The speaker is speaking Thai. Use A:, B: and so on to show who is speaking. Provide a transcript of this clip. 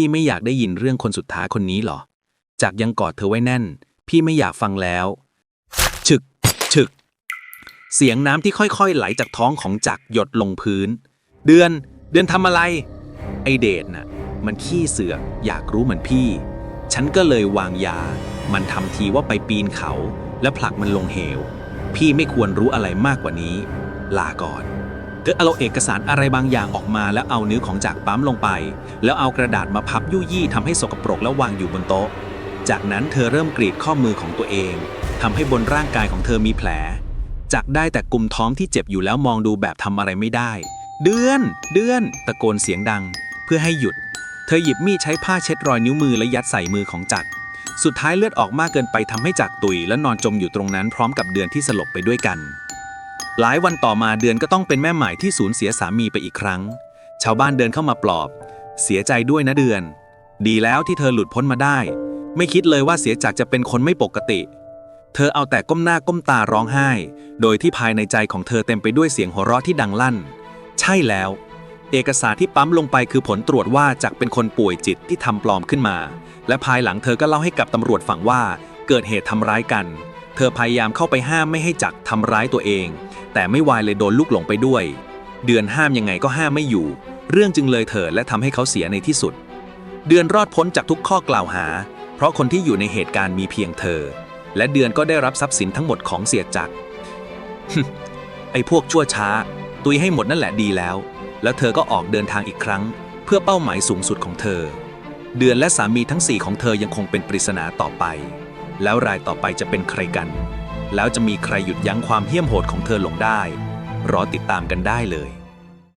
A: พี่ไม่อยากได้ยินเรื่องคนสุดท้ายคนนี้หรอ จากยังกอดเธอไว้แน่น พี่ไม่อยากฟังแล้ว ฉึก ฉึก เสียงน้ำที่ค่อยๆ ไหลจากท้องของจักหยดลงพื้น เดือน เดือนทำอะไร ไอเดชน่ะ มันขี้เสือก อยากรู้เหมือนพี่ ฉันก็เลยวางยา มันทำทีว่าไปปีนเขา แล้วผลักมันลงเหว พี่ไม่ควรรู้อะไรมากกว่านี้ ลาก่อน เธอเอาเอกสารอะไรบางอย่างออกมาแล้วเอานิ้วของจากปั๊มลงไป แล้วเอากระดาษมาพับยุยี่ทำให้สกปรกแล้ววางอยู่บนโต๊ะ จากนั้นเธอเริ่มกรีดข้อมือของตัวเองทำให้บนร่างกายของเธอมีแผล จากได้แต่กุมท้องที่เจ็บอยู่แล้วมองดูแบบทำอะไรไม่ได้ เดือน เดือน ตะโกนเสียงดัง เพื่อให้หยุด เธอหยิบมีดใช้ผ้าเช็ดรอยนิ้วมือและยัดใส่มือของจักรสุดท้ายเลือดออกมากเกินไปทำให้จักรตุยและนอนจมอยู่ตรงนั้นพร้อมกับเดือนที่สลบไปด้วยกัน หลายวันต่อมาเดือนก็ต้องเป็นแม่ใหม่ที่สูญเสียสามีไปอีกครั้ง ชาวบ้านเดินเข้ามาปลอบ เสียใจด้วยนะเดือน ดีแล้วที่เธอหลุดพ้นมาได้ ไม่คิดเลยว่าเสียจากจะเป็นคนไม่ปกติ เธอเอาแต่ก้มหน้าก้มตาร้องไห้ โดยที่ภายในใจของเธอเต็มไปด้วยเสียงหัวเราะที่ดังลั่น ใช่แล้ว เอกสารที่ปั๊มลงไปคือผลตรวจว่าจักเป็นคนป่วยจิตที่ทำปลอมขึ้นมา และภายหลังเธอก็เล่าให้กับตำรวจฟังว่า เกิดเหตุทำร้ายกัน เธอพยายามเข้าไปห้ามไม่ให้จักทำร้ายตัวเอง แต่ไม่วายเลยโดนลูกหลงไปด้วย เดือนห้ามยังไงก็ห้ามไม่อยู่ เรื่องจึงเลยเถิดและทำให้เขาเสียในที่สุด เดือนรอดพ้นจากทุกข้อกล่าวหา เพราะคนที่อยู่ในเหตุการณ์มีเพียงเธอ และเดือนก็ได้รับทรัพย์สินทั้งหมดของเสียจักรไอ้พวกชั่วช้า ตุยให้หมดนั่นแหละดีแล้ว แล้วเธอก็ออกเดินทางอีกครั้ง เพื่อเป้าหมายสูงสุดของเธอ เดือนและสามีทั้งสี่ของเธอยังคงเป็นปริศนาต่อไป แล้วรายต่อไปจะเป็นใครกัน แล้วจะมีใครหยุดยั้งความเหี้ยมโหดของเธอลงได้ รอติดตามกันได้เลย